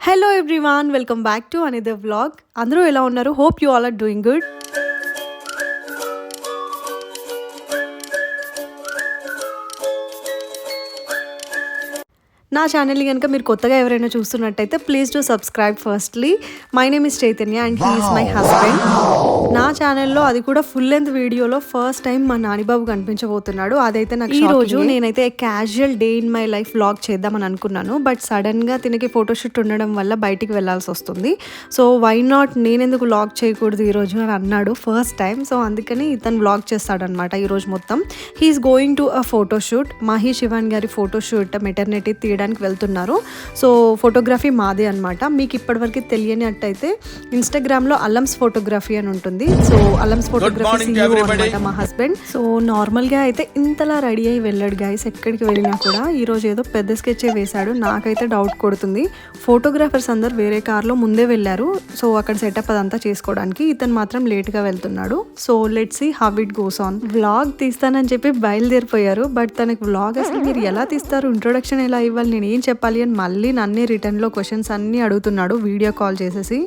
Hello everyone welcome back to another vlog అందరూ ఎలా ఉన్నారు? Hope you all are doing good నా ఛానల్ని కనుక మీరు కొత్తగా ఎవరైనా చూస్తున్నట్టయితే please to subscribe firstly my name is Chaitanya and he's my husband నా ఛానల్లో అది కూడా ఫుల్ లెంత్ వీడియోలో ఫస్ట్ టైం మా నానిబాబు కనిపించబోతున్నాడు. అదైతే నాకు ఈ రోజు నేనైతే casual day in my life vlog చేద్దామని అనుకున్నాను. బట్ సడన్గా తినకి ఫోటోషూట్ ఉండడం వల్ల బయటికి వెళ్ళాల్సి వస్తుంది. సో వై నాట్ నేనెందుకు వ్లాగ్ చేయకూడదు ఈ రోజు అని అన్నాడు ఫస్ట్ టైం సో అందుకని ఇతను వ్లాగ్ చేస్తాడనమాట ఈ రోజు మొత్తం. He's going to a photoshoot Mahi Shivan గారి ఫోటోషూట్ మెటర్నిటీ తీయడానికి వెళ్తున్నారు. సో ఫోటోగ్రఫీ మాదే అనమాట మీకు ఇప్పటివరకు తెలియనట్టయితే ఇన్స్టాగ్రామ్లో అల్లమ్స్ ఫోటోగ్రఫీ అని ఉంటుంది. సో అల్లమ్స్ ఫోటోగ్రఫీ అనమాట మా హస్బెండ్. సో నార్మల్గా అయితే ఇంతలా రెడీ అయ్యి వెళ్ళాడు గైస్ ఎక్కడికి వెళ్ళినా కూడా ఈ రోజు ఏదో పెద్ద స్కెచ్ వేశాడు. నాకైతే డౌట్ కొడుతుంది. ఫోటోగ్రాఫర్స్ అందరు వేరే కార్లో ముందే వెళ్ళారు. సో అక్కడ సెటప్ అదంతా చేసుకోవడానికి. ఇతను మాత్రం లేట్గా వెళ్తున్నాడు. So let see how it goes on vlog తీస్తానని చెప్పి బయలుదేరిపోయారు. బట్ తనకి వ్లాగ్ అసలు మీరు ఎలా తీస్తారు? ఇంట్రొడక్షన్ ఎలా ఇవ్వాలి? నేను ఏం చెప్పాలి అని మళ్ళీ నన్నే రిటర్న్లో క్వశ్చన్స్ అన్నీ అడుగుతున్నాడు వీడియో కాల్ చేసేసి.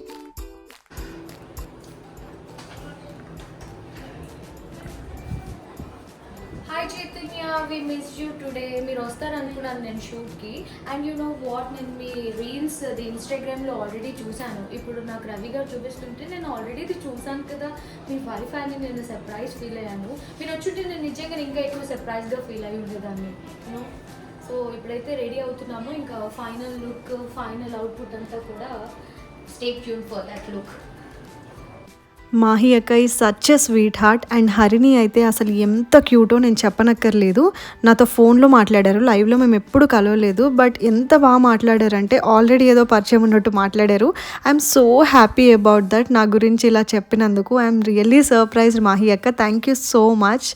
Hi Chaitanya we miss you today మీరు వస్తారనుకున్నాను నేను షూట్కి. అండ్ యూ నో వాట్ నేను మీ రీల్స్ అది ఇన్స్టాగ్రామ్లో ఆల్రెడీ చూశాను. ఇప్పుడు నాకు రవి గారు చూపిస్తుంటే నేను ఆల్రెడీ ఇది చూశాను కదా. మీ వైఫ్ అని నేను సర్ప్రైజ్ ఫీల్ అయ్యాను. మీరు వచ్చుంటే నేను నిజంగా ఇంకా ఎక్కువ సర్ప్రైజ్గా ఫీల్ అయ్యి ఉండేదాన్ని. యూనో సో ఇప్పుడైతే రెడీ అవుతున్నామో. ఇంకా ఫైనల్ లుక్ ఫైనల్ అవుట్పుట్ అంతా కూడా stake tune for that look. Mahi అక్క ఈ such a sweet heart and Harini అయితే అసలు ఎంత క్యూటో నేను చెప్పనక్కర్లేదు. నాతో ఫోన్లో మాట్లాడారు లైవ్లో మేము ఎప్పుడు కలవలేదు బట్ ఎంత బాగా మాట్లాడారంటే ఆల్రెడీ ఏదో పరిచయం ఉన్నట్టు మాట్లాడారు. I'm so happy about that నా గురించి ఇలా చెప్పినందుకు. ఐఎమ్ రియల్లీ సర్ప్రైజ్డ్ మాహి అక్క. Thank you so much.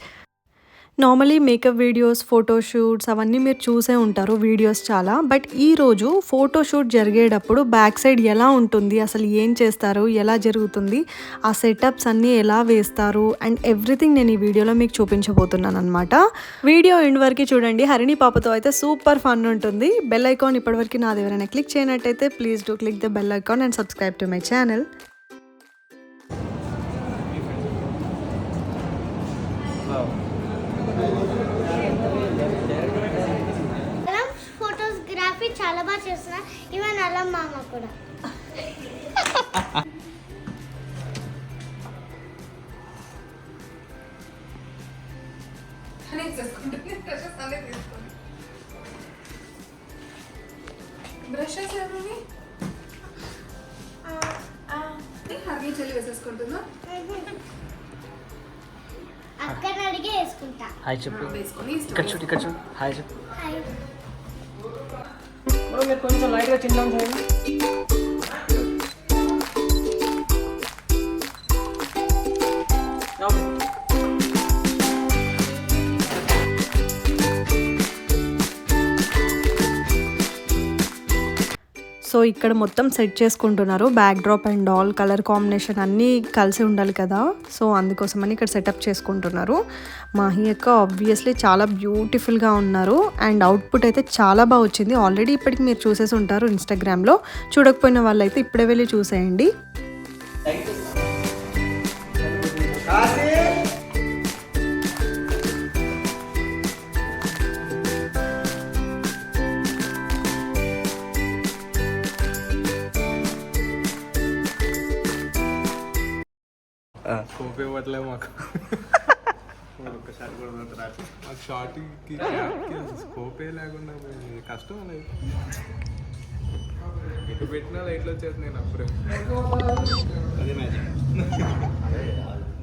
Normally makeup videos photoshoots అవన్నీ మీరు చూసే ఉంటారు వీడియోస్ చాలా. బట్ ఈరోజు ఫోటోషూట్ జరిగేటప్పుడు బ్యాక్ సైడ్ ఎలా ఉంటుంది అసలు ఏం చేస్తారు ఎలా జరుగుతుంది ఆ సెటప్స్ అన్నీ ఎలా వేస్తారు అండ్ ఎవ్రీథింగ్ నేను ఈ వీడియోలో మీకు చూపించబోతున్నాను అనమాట వీడియో ఎండ్ వరకు చూడండి. హరిణి పాపతో అయితే సూపర్ ఫన్ ఉంటుంది. బెల్ ఐకాన్ ఇప్పటివరకు నాది ఎవరైనా click చేయనట్టయితే please do click the bell icon and subscribe to my channel చాలా బాగా చేస్తున్నా ఈవెన్ అలం మామ కూడా బ్రషెస్ చెల్లి వేసేసుకుంటుందా? అక్కని అడిగే వేసుకుంటా. హాయ్ చెప్పు. వేసుకొని ఇక్కడ చూడు ఇక్కడ చూడు. హాయ్ చెప్పు. హాయ్. బ్రో మీరు కొంచెం లైట్గా చిన్న చేయండి సో ఇక్కడ మొత్తం సెట్ చేసుకుంటున్నారు. Backdrop and all colour combination అన్నీ కలిసి ఉండాలి కదా. సో అందుకోసమని ఇక్కడ సెటప్ చేసుకుంటున్నారు. మాహి యొక్క ఆబ్వియస్లీ చాలా బ్యూటిఫుల్గా ఉన్నారు. అండ్ అవుట్పుట్ అయితే చాలా బాగా వచ్చింది. ఆల్రెడీ ఇప్పటికి మీరు చూసేసి ఉంటారు ఇన్స్టాగ్రామ్లో చూడకపోయిన వాళ్ళైతే ఇప్పుడే వెళ్ళి చూసేయండి. స్కోప్ ఇవ్వట్లే మాకు. ఒక్కసారి కూడా మాకు షార్ట్కి స్కోపే లేకుండా కష్టం లేదు. ఎటు పెట్టినా లైట్లు వచ్చేది నేను అప్పుడే అదే మ్యాజిక్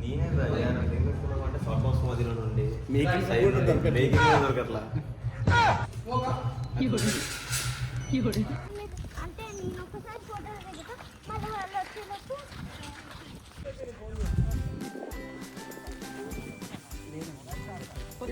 నేనే అంటే ఫార్మస్ మధ్యలో నుండి మేకింగ్ మేకింగ్ దొరకట్లా.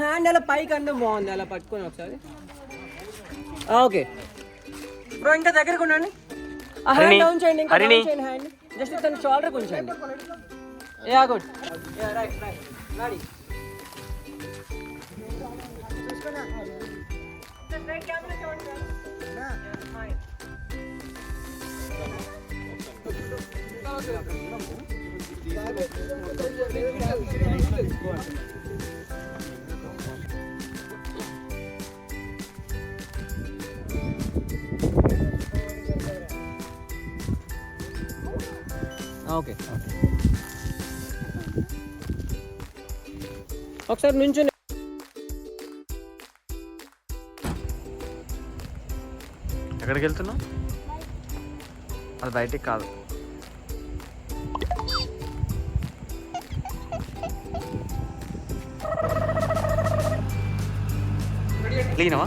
హ్యాండ్ అలా పైకి అందం బాగుంది అలా పట్టుకొని ఒకసారి. ఓకే. బ్రో ఇంకా దగ్గరకు ఉండండి. ఆ హ్యాండ్ డౌన్ చేయండి ఇంకా డౌన్ చేయండి హ్యాండ్ జస్ట్ తన షోల్డర్ ఉంచండి. Yeah good yeah right right ready okay. ఒకసారి నుంచొని. ఎక్కడికి వెళ్తున్నావు? అది బయటికి కాదు. క్లీనవా?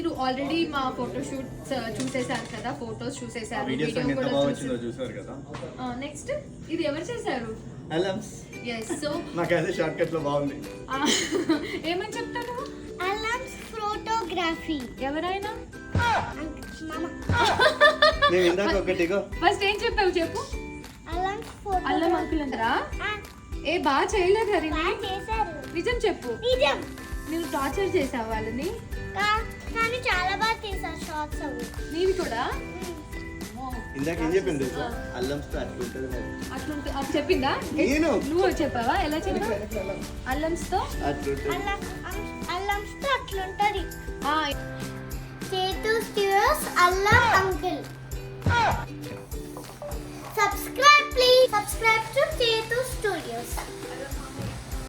మీరు ఆల్రెడీ మా ఫోటోషూట్ చూసేసారు కదా ఫోటోస్ చూసేసారు వీడియోస్ వీడియో కూడా చూసారు కదా. నెక్స్ట్ ఇది ఎవరు చేశారు? అలమ్స్ ఎస్ సో నాకైతే షార్ట్ కట్లో బాగుంది. ఏమని చెప్తాను అల్లంస్ ఫోటోగ్రఫీ ఎవరైనా మామ నేను ఇందాక ఒకటిగో. ఫస్ట్ ఏం చెప్పావు చెప్పు. ఫోటో అల్లం అంకుల్ అంటారా ఏ బాగా చేయలేదు హరి నిజం చెప్పు. నిజం. నువ్వు టార్చర్ చేసావు వాళ్ళని? కానీ చాలా బాగా తీసారు షార్ట్స్ అవి. నీవి కూడా? ఇందాక ఏం చెప్పింది తెలుసా. అట్లా అది చెప్పిందా? నేను? నువ్వు చెప్పావా? ఎలా చెప్పావు? అల్లంస్తో అట్లా ఉంటుంది అల్లం అల్లంస్తో అట్లుంటది ఆ, చేతు స్టూడియోస్ అల్లం uncle. Subscribe please subscribe to Chethu studios